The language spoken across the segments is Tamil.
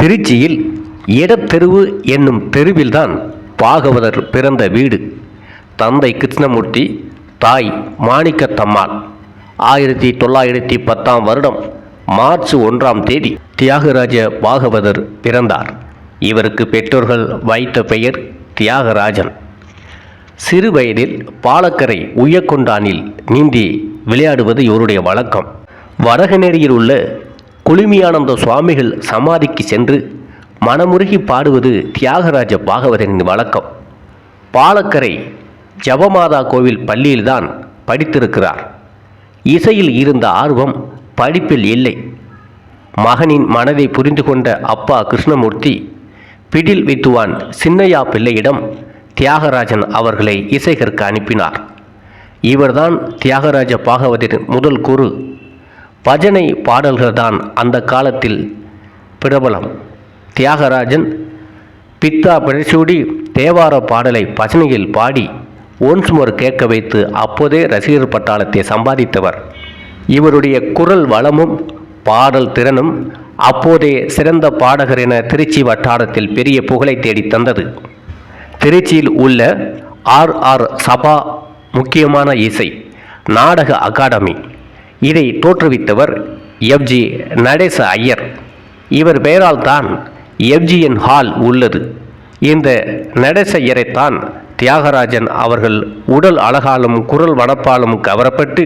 திருச்சியில் இடத்தெருவு என்னும் தெருவில்தான் பாகவதர் பிறந்த வீடு. தந்தை கிருஷ்ணமூர்த்தி தாய் மாணிக்கத்தம்மாள். ஆயிரத்தி தொள்ளாயிரத்தி பத்தாம் வருடம் மார்ச் ஒன்றாம் தேதி தியாகராஜ பாகவதர் பிறந்தார். இவருக்கு பெற்றோர்கள் வைத்த பெயர் தியாகராஜன். சிறு வயதில் பாலக்கரை உய்யக்கொண்டானில் நீந்தி விளையாடுவது இவருடைய வழக்கம். வடகநேரியில் உள்ள குளுமியானந்த சுவாமிகள் சமாதிக்கு சென்று மனமுருகி பாடுவது தியாகராஜ பாகவதனின் வழக்கம். பாலக்கரை ஜபமாதா கோவில் பள்ளியில்தான் படித்திருக்கிறார். இசையில் இருந்த ஆர்வம் படிப்பில் இல்லை. மகனின் மனதை புரிந்து கொண்ட அப்பா கிருஷ்ணமூர்த்தி பிடில் வித்துவான் சின்னையா பிள்ளையிடம் தியாகராஜன் அவர்களை இசை கற்க அனுப்பினார். இவர்தான் தியாகராஜ பாகவதரின் முதல் குரு. பஜனை பாடல்கள்தான் அந்த காலத்தில் பிரபலம். தியாகராஜன் பித்தா பிழைசூடி தேவார பாடலை பஜனையில் பாடி ஒன்ஸ் மோர் கேட்க வைத்து அப்போதே ரசிகர் பட்டாளத்தை சம்பாதித்தவர். இவருடைய குரல் வளமும் பாடல் திறனும் அப்போதே சிறந்த பாடகர் என திருச்சி வட்டாரத்தில் பெரிய புகழை தேடித் தந்தது. திருச்சியில் உள்ள ஆர் ஆர் சபா முக்கியமான இசை நாடக அகாடமி இதை தோற்றுவித்தவர் எஃப்ஜி நடேச ஐயர். இவர் பெயரால் தான் எஃப்ஜிஎன் ஹால் உள்ளது. இந்த நடேச ஐயரைத்தான் தியாகராஜன் அவர்கள் உடல் அழகாலும் குரல் வனப்பாலும் கவரப்பட்டு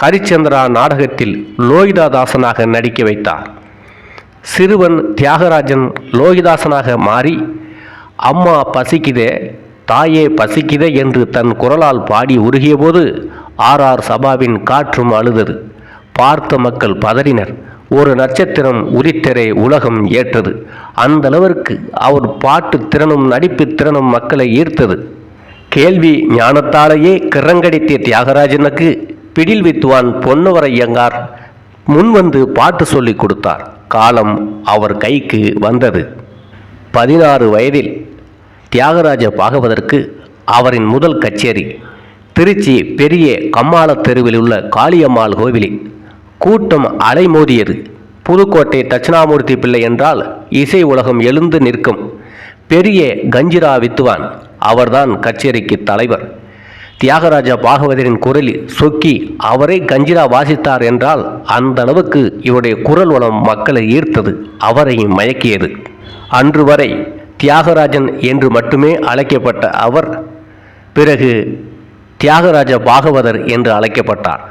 ஹரிச்சந்திரா நாடகத்தில் லோகிதாதாசனாக நடிக்க வைத்தார். சிறுவன் தியாகராஜன் லோகிதாசனாக மாறி அம்மா பசிக்குதே தாயே பசிக்குதே என்று தன் குரலால் பாடி உருகியபோது ஆர் ஆர் சபாவின் காற்றும் அழுதது. பார்த்த மக்கள் பதறினர். ஒரு நட்சத்திரம் உரித்தரே உலகம் ஏற்றது. அந்த அளவிற்கு அவர் பாட்டு திறனும் நடிப்பு திறனும் மக்களை ஈர்த்தது. கேள்வி ஞானத்தாலேயே கிறங்கடித்த தியாகராஜனுக்கு பிடில் வித்துவான் பொன்னவரையங்கார் முன்வந்து பாட்டு சொல்லிக் கொடுத்தார். காலம் அவர் கைக்கு வந்தது. பதினாறு வயதில் தியாகராஜ பாகவதற்கு அவரின் முதல் கச்சேரி. திருச்சி பெரிய கம்மாள தெருவில் உள்ள காளியம்மாள் கோவிலில் கூட்டம் அலைமோதியது. புதுக்கோட்டை தட்சிணாமூர்த்தி பிள்ளை என்றால் இசை உலகம் எழுந்து நிற்கும். பெரிய கஞ்சிரா வித்துவான். அவர்தான் கச்சேரிக்கு தலைவர். தியாகராஜ பாகவதரின் குரலில் சொக்கி அவரே கஞ்சிரா வாசித்தார் என்றால் அந்த அளவுக்கு இவருடைய குரல் வளம் மக்களை ஈர்த்தது அவரையும் மயக்கியது. அன்று வரை தியாகராஜன் என்று மட்டுமே அழைக்கப்பட்ட அவர். பிறகு தியாகராஜ பாகவதர் என்று அழைக்கப்பட்டார்.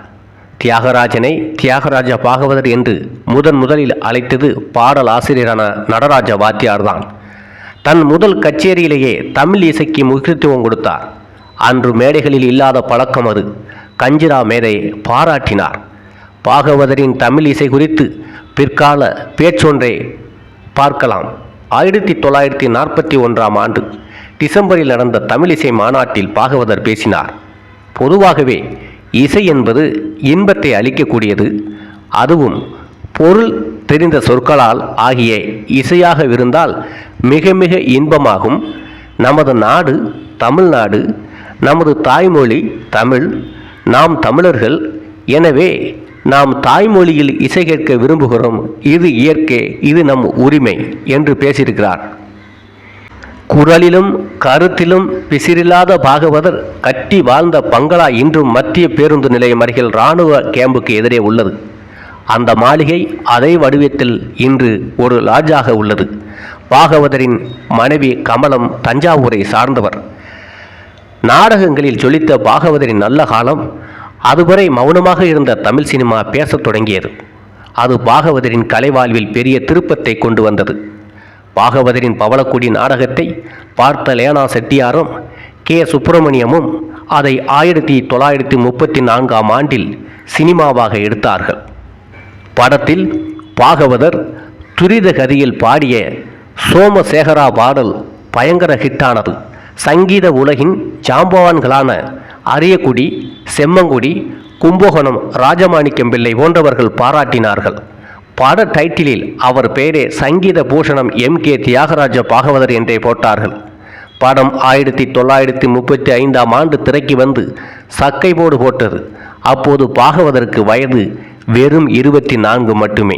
தியாகராஜனை தியாகராஜ பாகவதர் என்று முதன் முதலில் அழைத்தது பாடல் ஆசிரியரான நடராஜ வாத்தியார்தான். தன் முதல் கச்சேரியிலேயே தமிழ் இசைக்கு முக்கியத்துவம் கொடுத்தார். அன்று மேடைகளில் இல்லாத பழக்கம் அது. கஞ்சிரா மேதை பாராட்டினார். பாகவதரின் தமிழ் இசை குறித்து பிற்கால பேச்சொன்றை பார்க்கலாம். ஆயிரத்தி தொள்ளாயிரத்தி நாற்பத்தி ஒன்றாம் ஆண்டு டிசம்பரில் நடந்த தமிழிசை மாநாட்டில் பாகவதர் பேசினார். பொதுவாகவே இசை என்பது இன்பத்தை அளிக்கக்கூடியது. அதுவும் பொருள் தெரிந்த சொற்களால் ஆகிய இசையாக இருந்தால் மிக மிக இன்பமாகும். நமது நாடு தமிழ்நாடு நமது தாய்மொழி தமிழ் நாம் தமிழர்கள். எனவே நாம் தாய்மொழியில் இசை கேட்க விரும்புகிறோம். இது இயற்கை இது நம் உரிமை என்று பேசியிருக்கிறார். குரலிலும் கருத்திலும் பிசிறில்லாத பாகவதர் கட்டி வாழ்ந்த பங்களா இன்றும் மத்திய பேருந்து நிலையம் அருகில் இராணுவ கேம்புக்கு எதிரே உள்ளது. அந்த மாளிகை அதே வடிவத்தில் இன்று ஒரு லாட்ஜாக உள்ளது. பாகவதரின் மனைவி கமலம் தஞ்சாவூரை சார்ந்தவர். நாடகங்களில் ஜொலித்த பாகவதரின் நல்ல காலம் அதுவரை மௌனமாக இருந்த தமிழ் சினிமா பேசத் தொடங்கியது. அது பாகவதரின் கலைவாழ்வில் பெரிய திருப்பத்தை கொண்டு வந்தது. பாகவதரின் பவளக்குடி நாடகத்தை பார்த்த லேனா செட்டியாரும் கே. சுப்பிரமணியமும் அதை ஆயிரத்தி தொள்ளாயிரத்தி முப்பத்தி நான்காம் ஆண்டில் சினிமாவாக எடுத்தார்கள். படத்தில் பாகவதர் துரித கதியில் பாடிய சோமசேகரா பாடல் பயங்கர ஹிட்டானது. சங்கீத உலகின் ஜாம்பவான்களான அரியக்குடி செம்மங்குடி கும்பகோணம் ராஜமாணிக்கம் பிள்ளை போன்றவர்கள் பாராட்டினார்கள். பட டைட்டிலில் அவர் பெயரே சங்கீத பூஷணம் எம் கே தியாகராஜ பாகவதர் என்றே போட்டார்கள். படம் ஆயிரத்தி தொள்ளாயிரத்தி முப்பத்தி ஐந்தாம் ஆண்டு திரைக்கு வந்து சக்கை போடு போட்டது. அப்போது பாகவதற்கு வயது வெறும் இருபத்தி நான்கு மட்டுமே.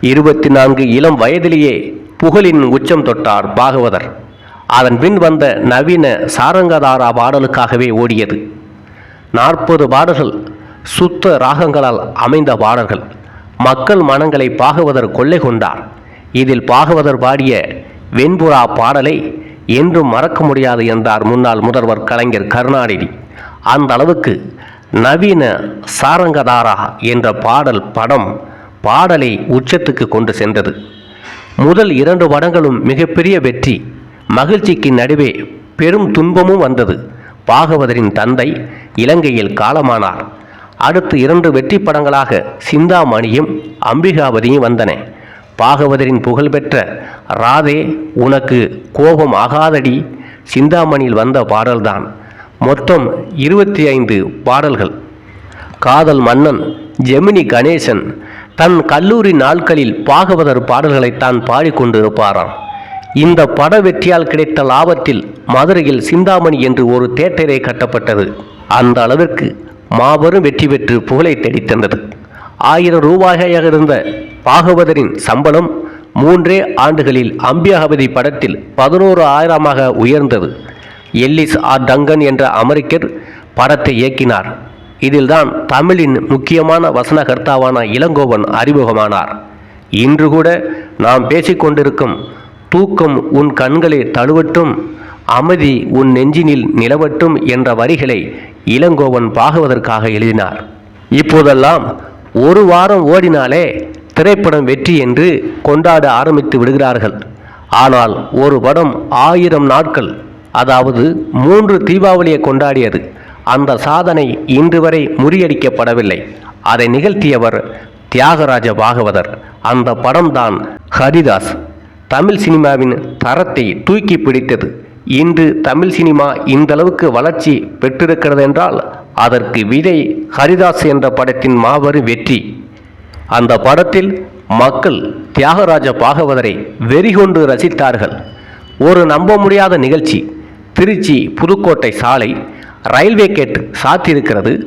இருபத்தி நான்கு இளம் வயதிலேயே புகழின் உச்சம் தொட்டார் பாகவதர். அதன் பின் வந்த நவீன சாரங்கதாரா பாடலுக்காகவே ஓடியது. நாற்பது பாடல்கள் சுத்த ராகங்களால் அமைந்த பாடல்கள். மக்கள் மனங்களை பாகவதர் கொள்ளை கொண்டார். இதில் பாகவதர் பாடிய வெண்புறா பாடலை என்றும் மறக்க முடியாது என்றார் முன்னாள் முதல்வர் கலைஞர் கருணாநிதி. அந்த அளவுக்கு நவீன சாரங்கதாரா என்ற பாடல் படம் பாடலை உச்சத்துக்கு கொண்டு சென்றது. முதல் இரண்டு படங்களும் மிகப்பெரிய வெற்றி மகிழ்ச்சிக்கு நடுவே பெரும் துன்பமும் வந்தது. பாகவதரின் தந்தை இலங்கையில் காலமானார். அடுத்து இரண்டு வெற்றி படங்களாக சிந்தாமணியும் அம்பிகாவதியும் வந்தன. பாகவதரின் புகழ்பெற்ற ராதே உனக்கு கோபம் ஆகாதடி சிந்தாமணியில் வந்த பாடல்தான். மொத்தம் இருபத்தி ஐந்து பாடல்கள். காதல் மன்னன் ஜெமினி கணேசன் தன் கல்லூரி நாட்களில் பாகவதர் பாடல்களைத்தான் பாடிக்கொண்டிருப்பாராம். இந்த பட வெற்றியால் கிடைத்த லாபத்தில் மதுரையில் சிந்தாமணி என்று ஒரு தேட்டரே கட்டப்பட்டது. அந்த அளவிற்கு மாபெரும் வெற்றி பெற்று புகழை தேடித்தந்தது ஆயிரம் ரூபாயாக இருந்த பாகவதரின் சம்பளம் மூன்றே ஆண்டுகளில் அம்பியாபதி படத்தில் பதினோரு ஆயிரமாக உயர்ந்தது. எல்லிஸ் ஆர் டங்கன் என்ற அமெரிக்கர் படத்தை இயக்கினார். இதில்தான் தமிழின் முக்கியமான வசனகர்த்தாவான இளங்கோவன் அறிமுகமானார். இன்று கூட நாம் பேசிக்கொண்டிருக்கும் தூக்கம் உன் கண்களை தழுவட்டும் அமைதி உன் நெஞ்சினில் நிலவட்டும் என்ற வரிகளை இளங்கோவன் பாகுவதற்காக எழுதினார். இப்போதெல்லாம் ஒரு வாரம் ஓடினாலே திரைப்படம் வெற்றி என்று கொண்டாட ஆரம்பித்து விடுகிறார்கள். ஆனால் ஒரு படம் ஆயிரம் நாட்கள் அதாவது மூன்று தீபாவளியை கொண்டாடியது அந்த சாதனை இன்று வரை முறியடிக்கப்படவில்லை. அதை நிகழ்த்தியவர் தியாகராஜ பாகவதர். அந்த படம்தான் ஹரிதாஸ். தமிழ் சினிமாவின் தரத்தை தூக்கி பிடித்தது. இன்று தமிழ் சினிமா இந்த அளவுக்கு வளர்ச்சி பெற்றிருக்கிறது என்றால் அதற்கு விதை ஹரிதாஸ் என்ற படத்தின் மாபெரும் வெற்றி. அந்த படத்தில் மக்கள் தியாகராஜ பாகவதரை வெறிகொண்டு ரசித்தார்கள். ஒரு நம்ப முடியாத நிகழ்ச்சி. திருச்சி புதுக்கோட்டை சாலை ரயில்வே கேட் சாத்தியிருக்கிறது.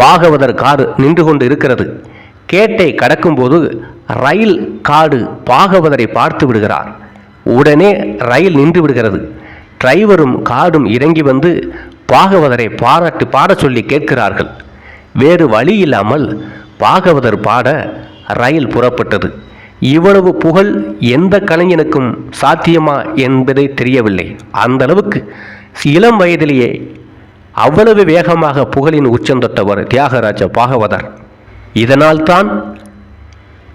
பாகவதர் காடு நின்று கொண்டு இருக்கிறது. கேட்டை கடக்கும்போது ரயில் காடு பாகவதரை பார்த்து விடுகிறார். உடனே ரயில் நின்று விடுகிறது. டிரைவரும் காடும் இறங்கி வந்து பாகவதரை பாராட்டு பாடச் சொல்லி கேட்கிறார்கள். வேறு வழி இல்லாமல் பாகவதர் பாட ரயில் புறப்பட்டது. இவ்வளவு புகழ் எந்த கலைஞனுக்கும் சாத்தியமா என்பதை தெரியவில்லை. அந்த அளவுக்கு இளம் வயதிலேயே அவ்வளவு வேகமாக புகழின் உச்சம் தொட்டவர் தியாகராஜ பாகவதர். இதனால்தான்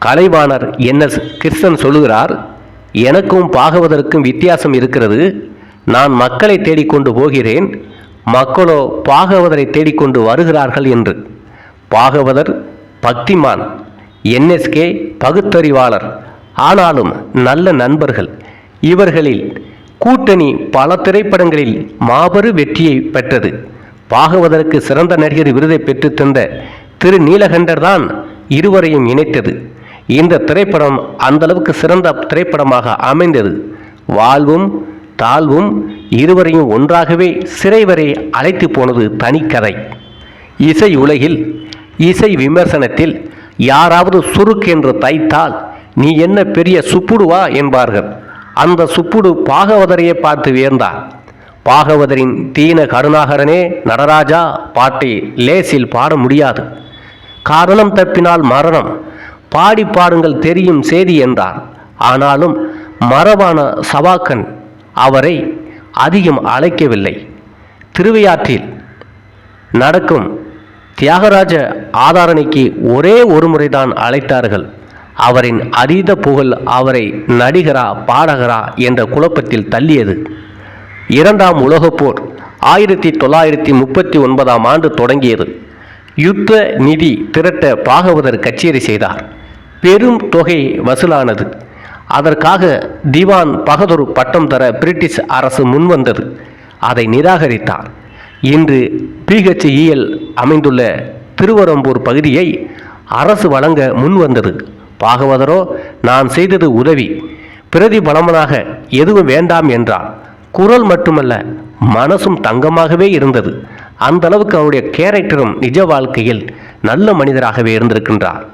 கலைவாணர் என் எஸ் கிருஷ்ணன் சொல்லுகிறார் எனக்கும் பாகவதற்கும் வித்தியாசம் இருக்கிறது. நான் மக்களை தேடிக்கொண்டு போகிறேன். மக்களோ பாகவதரை தேடிக்கொண்டு வருகிறார்கள் என்று. பாகவதர் பக்திமான் என்எஸ்கே பகுத்தறிவாளர் ஆனாலும் நல்ல நண்பர்கள். இவர்களில் கூட்டணி பல திரைப்படங்களில் மாபெரும் வெற்றியை பெற்றது. பாகவதற்கு சிறந்த நடிகர் விருதை பெற்றுத் தந்த திரு நீலகண்டர் தான் இருவரையும் இணைத்தது. இந்த திரைப்படம் அந்த அளவுக்கு சிறந்த திரைப்படமாக அமைந்தது. வாழ்வும் தாழ்வும் இருவரையும் ஒன்றாகவே சிறை வரை அழைத்து போனது தனிக்கதை. இசை உலகில் இசை விமர்சனத்தில் யாராவது சுருக்கு என்று தைத்தால் நீ என்ன பெரிய சுப்புடுவா? என்பார்கள். அந்த சுப்புடு பாகவதரையே பார்த்து வியந்தார். பாகவதரின் தீன கருணாகரனே நடராஜா பாட்டை லேசில் பாட முடியாது. காரணம் தப்பினால் மரணம். பாடி பாடுங்கள் தெரியும் செய்தி என்றார். ஆனாலும் மரபான சவாக்கன் அவரை அதிகம் அழைக்கவில்லை. திருவையாற்றில் நடக்கும் தியாகராஜ ஆதாரணைக்கு ஒரே ஒரு முறைதான் அழைத்தார்கள். அவரின் அதீத புகழ் அவரை நடிகரா பாடகரா என்ற குழப்பத்தில் தள்ளியது. இரண்டாம் உலகப் போர் ஆயிரத்தி தொள்ளாயிரத்தி முப்பத்தி ஒன்பதாம் ஆண்டு தொடங்கியது. யுத்த நிதி திரட்ட பாகவதர் கச்சேரி செய்தார். பெரும் தொகை வசூலானது. அதற்காக திவான் பகதூர் பட்டம் தர பிரிட்டிஷ் அரசு முன்வந்தது. அதை நிராகரித்தார். இன்று பிஹெச்இஎல் அமைந்துள்ள திருவரம்பூர் பகுதியை அரசு வழங்க முன்வந்தது. பாகவதரோ நான் செய்தது உதவி. பிரதிபலமனாக எதுவும் வேண்டாம் என்றார். குரல் மட்டுமல்ல மனசும் தங்கமாகவே இருந்தது. அந்த அளவுக்கு அவருடைய கேரக்டரும் நிஜ வாழ்க்கையில் நல்ல மனிதராகவே இருந்திருக்கின்றார்.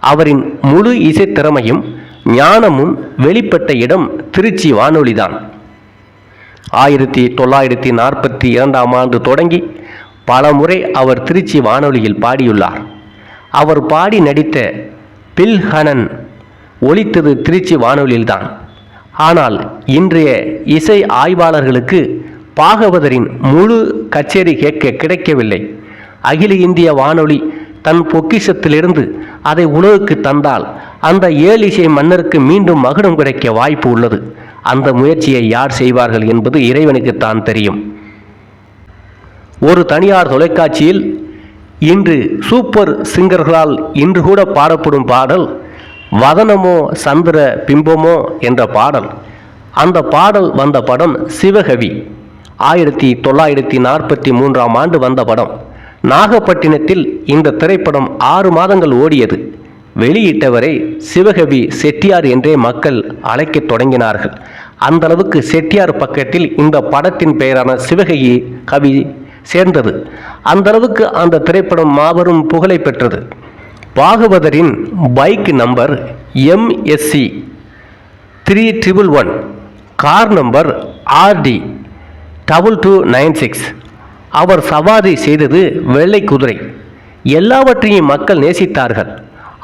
அவரின் முழு இசை திறமையும் ஞானமும் வெளிப்பட்ட இடம் திருச்சி வானொலிதான். ஆயிரத்தி தொள்ளாயிரத்தி நாற்பத்தி இரண்டாம் ஆண்டு தொடங்கி பல முறை அவர் திருச்சி வானொலியில் பாடியுள்ளார். அவர் பாடி நடித்த பில்ஹனன் ஒலித்தது திருச்சி வானொலியில்தான். ஆனால் இன்றைய இசை ஆய்வாளர்களுக்கு பாகவதரின் முழு கச்சேரி கேட்க கிடைக்கவில்லை. அகில இந்திய வானொலி தன் பொக்கிஷத்திலிருந்து அதை உலகுக்கு தந்தால் அந்த ஏழு இசை மன்னருக்கு மீண்டும் மகுடம் கிடைக்க வாய்ப்பு உள்ளது. அந்த முயற்சியை யார் செய்வார்கள் என்பது இறைவனுக்குத்தான் தெரியும். ஒரு தனியார் தொலைக்காட்சியில் இன்று சூப்பர் சிங்கர்களால் இன்று கூட பாடப்படும் பாடல் வதனமோ சந்திர பிம்பமோ என்ற பாடல். அந்த பாடல் வந்த படம் சிவகவி. ஆயிரத்தி தொள்ளாயிரத்தி நாற்பத்தி மூன்றாம் ஆண்டு வந்த படம். நாகப்பட்டினத்தில் இந்த திரைப்படம் ஆறு மாதங்கள் ஓடியது. வெளியிட்டவரை சிவகவி செட்டியார் என்றே மக்கள் அழைக்கத் தொடங்கினார்கள். அந்த அளவுக்கு செட்டியார் பக்கத்தில் இந்த படத்தின் பெயரான சிவகவி கவி சேர்ந்தது. அந்த அளவுக்கு அந்த திரைப்படம் மாபெரும் புகழை பெற்றது. பாகவதரின் bike number MSC three triple one car number RT double two nine six. அவர் சவாரி செய்தது வெள்ளை குதிரை. எல்லாவற்றையும் மக்கள் நேசித்தார்கள்.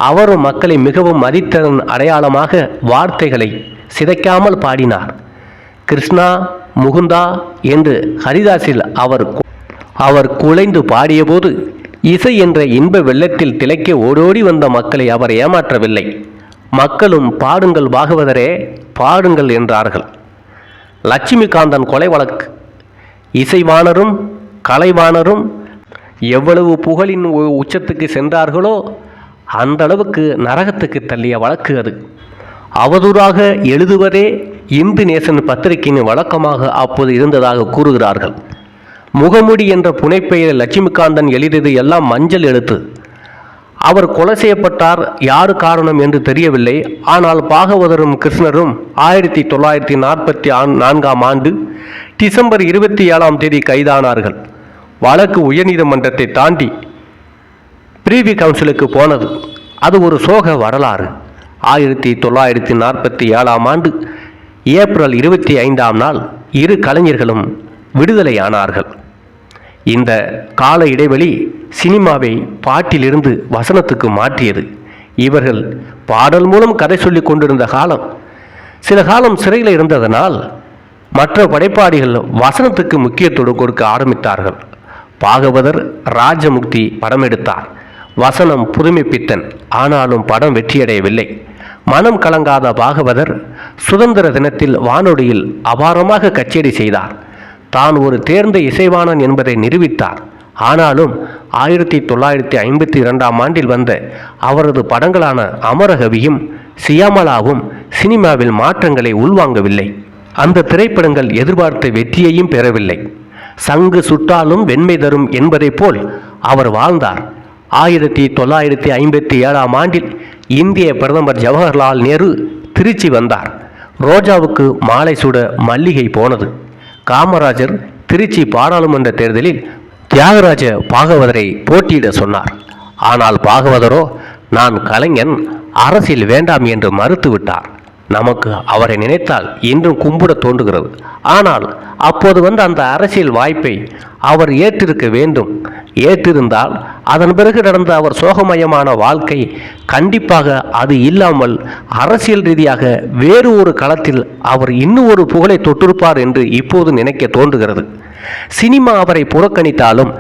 அவரும் மக்களை மிகவும் மதித்ததன் அடையாளமாக வார்த்தைகளை சிதைக்காமல் பாடினார். கிருஷ்ணா முகுந்தா என்று ஹரிதாஸில் அவர் அவர் குலைந்து பாடியபோது இசை என்ற இன்ப வெள்ளத்தில் திளைக்க ஓடோடி வந்த மக்களை அவர் ஏமாற்றவில்லை. மக்களும் பாடுங்கள் பாகவதரே பாடுங்கள் என்றார்கள். லட்சுமிகாந்தன் கொலை வழக்கு. இசைவாணரும் கலைவாணரும் எவ்வளவு புகழின் உ- உச்சத்துக்கு சென்றார்களோ அந்த அளவுக்கு நரகத்துக்கு தள்ளிய வழக்கு அது. அவதூறாக எழுதுவதே இந்து நேசன் பத்திரிகையின் வழக்கமாக அப்போது இருந்ததாக கூறுகிறார்கள். முகமுடி என்ற புனைப்பெயர் லட்சுமிகாந்தன் எழுதியது எல்லாம் மஞ்சள் எழுத்து. அவர் கொலை செய்யப்பட்டார் யாரு காரணம் என்று தெரியவில்லை. ஆனால் பாகவதரும் கிருஷ்ணரும் ஆயிரத்தி தொள்ளாயிரத்தி நாற்பத்தி நான்காம் ஆண்டு டிசம்பர் இருபத்தி ஏழாம் தேதி கைதானார்கள். வழக்கு உயர்நீதிமன்றத்தை தாண்டி பிரிவி கவுன்சிலுக்கு போனது. அது ஒரு சோக வரலாறு. ஆயிரத்தி தொள்ளாயிரத்தி நாற்பத்தி ஏழாம் ஆண்டு ஏப்ரல் இருபத்தி ஐந்தாம் நாள் இரு கலைஞர்களும் விடுதலையானார்கள். இந்த கால இடைவெளி சினிமாவை பாட்டிலிருந்து வசனத்துக்கு மாற்றியது. இவர்கள் பாடல் மூலம் கதை சொல்லிக் கொண்டிருந்த காலம். சில காலம் சிறையில் இருந்ததனால் மற்ற படைப்பாளிகள் வசனத்துக்கு முக்கியத்துவம் கொடுக்க ஆரம்பித்தார்கள். பாகவதர் ராஜமுக்தி படம் எடுத்தார். வசனம் புதுமைப்பித்தன் ஆனாலும் படம் வெற்றியடையவில்லை. மனம் கலங்காத பாகவதர் சுதந்திர தினத்தில் வானொலியில் அபாரமாக கச்சேரி செய்தார். தான் ஒரு தேர்ந்த இசைவாணன் என்பதை நிரூபித்தார். ஆனாலும் ஆயிரத்தி தொள்ளாயிரத்தி ஐம்பத்தி இரண்டாம் ஆண்டில் வந்த அவரது படங்களான அமரகவியும் சியாமலாவும் சினிமாவில் மாற்றங்களை உள்வாங்கவில்லை. அந்த திரைப்படங்கள் எதிர்பார்த்த வெற்றியையும் பெறவில்லை. சங்கு சுட்டாலும் வெண்மை தரும் என்பதைப் போல் அவர் வாழ்ந்தார். ஆயிரத்தி தொள்ளாயிரத்தி ஐம்பத்தி ஏழாம் ஆண்டில் இந்திய பிரதமர் ஜவஹர்லால் நேரு திருச்சி வந்தார். ரோஜாவுக்கு மாலை சூட மல்லிகை போனது. காமராஜர் திருச்சி பாராளுமன்ற தேர்தலில் தியாகராஜ பாகவதரை போட்டியிட சொன்னார். ஆனால் பாகவதரோ நான் கலைஞன் அரசியல் வேண்டாம் என்று மறுத்துவிட்டார் நமக்கு அவரை நினைத்தால் இன்றும் கும்பிட தோன்றுகிறது. ஆனால் அப்போது வந்த அந்த அரசியல் வாய்ப்பை அவர் ஏற்றிருக்க வேண்டும். ஏற்றிருந்தால் அதன் பிறகு நடந்த அவர் சோகமயமான வாழ்க்கை கண்டிப்பாக அது இல்லாமல் அரசியல் ரீதியாக வேறு ஒரு களத்தில் அவர் இன்னும் ஒரு புகழை தொட்டிருப்பார் என்று இப்போது நினைக்க தோன்றுகிறது. சினிமா அவரை புறக்கணித்தாலும்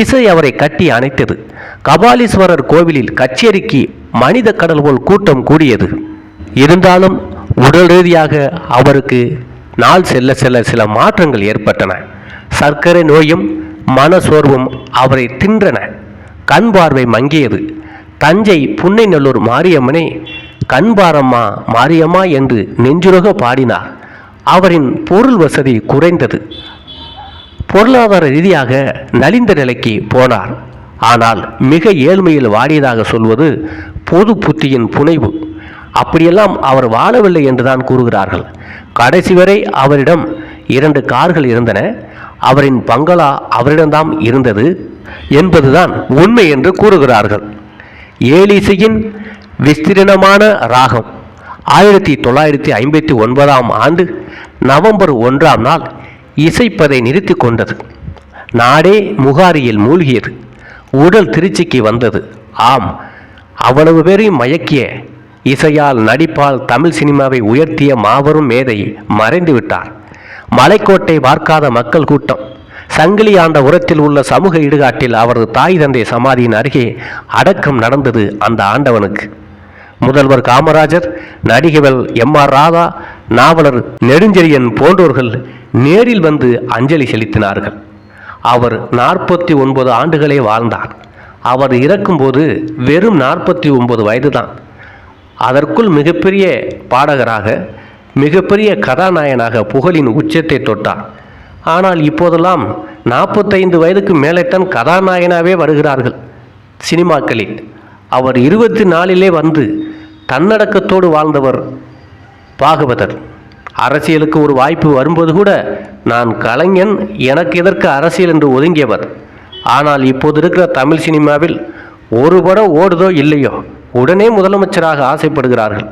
இசை அவரை கட்டி அணைத்தது. கபாலீஸ்வரர் கோவிலில் கச்சேரிக்கு மனித கடல் போல் கூட்டம் கூடியது. இருந்தாலும் உடல் ரீதியாக அவருக்கு நாள் செல்ல செல்ல சில மாற்றங்கள் ஏற்பட்டன. சர்க்கரை நோயும் மனசோர்வும் அவரை தின்றன. கண் பார்வை மங்கியது. தஞ்சை புன்னைநல்லூர் மாரியம்மனே கண்பாரம்மா மாரியம்மா என்று நெஞ்சுருக பாடினார். அவரின் பொருள் வசதி குறைந்தது. பொருளாதார ரீதியாக நலிந்த நிலைக்கு போனார். ஆனால் மிக ஏழ்மையில் வாடியதாக சொல்வது பொது புத்தியின் புனைவு. அப்படியெல்லாம் அவர் வாழவில்லை என்றுதான் கூறுகிறார்கள். கடைசி வரை அவரிடம் இரண்டு கார்கள் இருந்தன. அவரின் பங்களா அவரிடம்தான் இருந்தது என்பதுதான் உண்மை என்று கூறுகிறார்கள். ஏலிசையின் விஸ்திரணமான ராகம் ஆயிரத்தி தொள்ளாயிரத்தி ஐம்பத்தி ஒன்பதாம் ஆண்டு நவம்பர் ஒன்றாம் நாள் இசைப்பதை நிறுத்தி கொண்டது. நாடே முகாரியில் மூழ்கியது. உடல் திருச்சிக்கு வந்தது. ஆம் அவ்வளவு பேரையும் மயக்கிய இசையால் நடிப்பால் தமிழ் சினிமாவை உயர்த்திய மாபெரும் மேதை மறைந்து விட்டார். மலைக்கோட்டை பார்க்காத மக்கள் கூட்டம். சங்கிலி ஆண்ட உரத்தில் உள்ள சமூக இடுகாட்டில் அவரது தாய் தந்தை சமாதியின் அருகே அடக்கம் நடந்தது அந்த ஆண்டவனுக்கு. முதல்வர் காமராஜர் நடிகர்கள் எம் ஆர் ராதா நாவலர் நெடுஞ்செழியன் போன்றோர்கள் நேரில் வந்து அஞ்சலி செலுத்தினார்கள். அவர் நாற்பத்தி ஒன்பது ஆண்டுகளே வாழ்ந்தார். அவர் இறக்கும்போது வெறும் நாற்பத்தி ஒன்பது வயதுதான். அதற்குள் மிகப்பெரிய பாடகராக மிகப்பெரிய கதாநாயகனாக புகழின் உச்சத்தை தொட்டார். ஆனால் இப்போதெல்லாம் நாற்பத்தைந்து வயதுக்கு மேலேத்தான் கதாநாயகனாகவே வருகிறார்கள் சினிமாக்களில். அவர் இருபத்தி நாலிலே வந்து தன்னடக்கத்தோடு வாழ்ந்தவர் பாகவதர். அரசியலுக்கு ஒரு வாய்ப்பு வரும்போது கூட நான் கலைஞன் எனக்கு எதற்கு அரசியல் என்று ஒதுங்கியவர். ஆனால் இப்போது இருக்கிற தமிழ் சினிமாவில் ஒரு படம் ஓடுதோ இல்லையோ? உடனே முதலமைச்சராக ஆசைப்படுகிறார்கள்.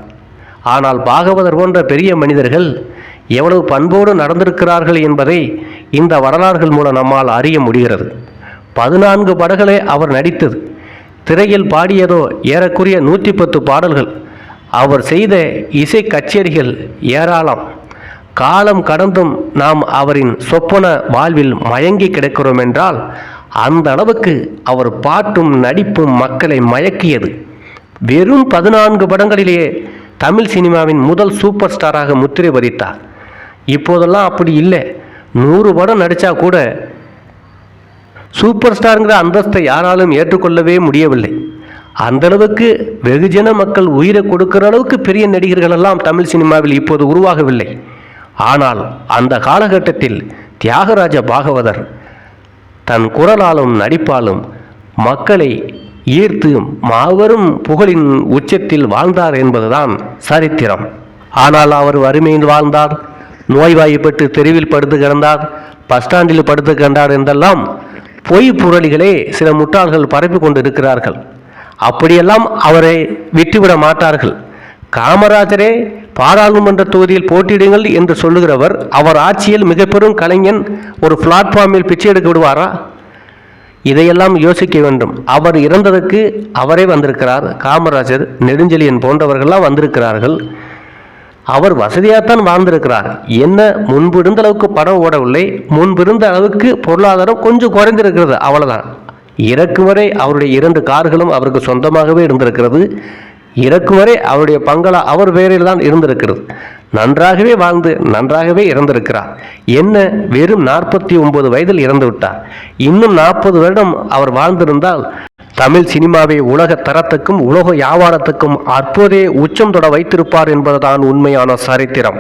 ஆனால் பாகவதர் போன்ற பெரிய மனிதர்கள் எவ்வளவு பண்போடு நடந்திருக்கிறார்கள் என்பதை இந்த வரலாறுகள் மூலம் நம்மால் அறிய முடிகிறது. பதினான்கு படங்களே அவர் நடித்தது. திரையில் பாடியதோ ஏறக்குறைய நூற்றி பத்து பாடல்கள். அவர் செய்த இசை கச்சேரிகள் ஏராளம். காலம் கடந்தும் நாம் அவரின் சொப்பன வாழ்வில் மயங்கி கிடக்கிறோம் என்றால் அந்த அளவுக்கு அவர் பாட்டும் நடிப்பும் மக்களை மயக்கியது. வெறும் பதினான்கு படங்களிலேயே தமிழ் சினிமாவின் முதல் சூப்பர் ஸ்டாராக முத்திரை பதித்தார். இப்போதெல்லாம் அப்படி இல்லை. நூறு படம் நடித்தா கூட சூப்பர் ஸ்டாருங்கிற அந்தஸ்தை யாராலும் ஏற்றுக்கொள்ளவே முடியவில்லை. அந்தளவுக்கு வெகுஜன மக்கள் உயிரை கொடுக்கிற அளவுக்கு பெரிய நடிகர்களெல்லாம் தமிழ் சினிமாவில் இப்போது உருவாகவில்லை. ஆனால் அந்த காலகட்டத்தில் தியாகராஜ பாகவதர் தன் குரலாலும் நடிப்பாலும் மக்களை ஈர்த்து மாபெரும் புகழின் உச்சத்தில் வாழ்ந்தார் என்பதுதான் சரித்திரம். ஆனால் அவர் வறுமையில் வாழ்ந்தார் நோய்வாய்ப்பட்டு தெருவில் படுத்து கிடந்தார் பஸ் ஸ்டாண்டில் படுத்து கிடந்தார் என்றெல்லாம் பொய் புரளிகளே சில முட்டாள்கள் பரப்பி கொண்டு இருக்கிறார்கள் அப்படியெல்லாம் அவரை விட்டுவிட மாட்டார்கள். காமராஜரே பாராளுமன்ற தொகுதியில் போட்டியிடுங்கள் என்று சொல்லுகிறவர் அவர் ஆட்சியில் மிக பெரும் கலைஞன் ஒரு பிளாட்ஃபார்மில் பிச்சை எடுக்க விடுவாரா? இதையெல்லாம் யோசிக்க வேண்டும். அவர் இறந்ததற்கு அவரே வந்திருக்கிறார். காமராஜர் நெடுஞ்செழியன் போன்றவர்கள்லாம் வந்திருக்கிறார்கள். அவர் வசதியாகத்தான் வாழ்ந்திருக்கிறார். என்ன முன்பு இருந்த அளவுக்கு படம் ஓடவில்லை. முன்பு இருந்த அளவுக்கு பொருளாதாரம் கொஞ்சம் குறைந்திருக்கிறது. அவ்வளோதான் இறக்கும் வரை அவருடைய இரண்டு கார்களும் அவருக்கு சொந்தமாகவே இருந்திருக்கிறது. இறக்கும் வரை அவருடைய பங்களா அவர் பெயரில் தான் இருந்திருக்கிறது. நன்றாகவே வாழ்ந்து நன்றாகவே இறந்திருக்கிறார். என்ன வெறும் நாற்பத்தி ஒன்பது வயதில் இறந்து விட்டார் இன்னும் நாற்பது வருடம் அவர் வாழ்ந்திருந்தால் தமிழ் சினிமாவை உலக தரத்துக்கும் உலக வியாபாரத்துக்கும் அப்போதே உச்சம் தொட வைத்திருப்பார் என்பதுதான் உண்மையான சரித்திரம்.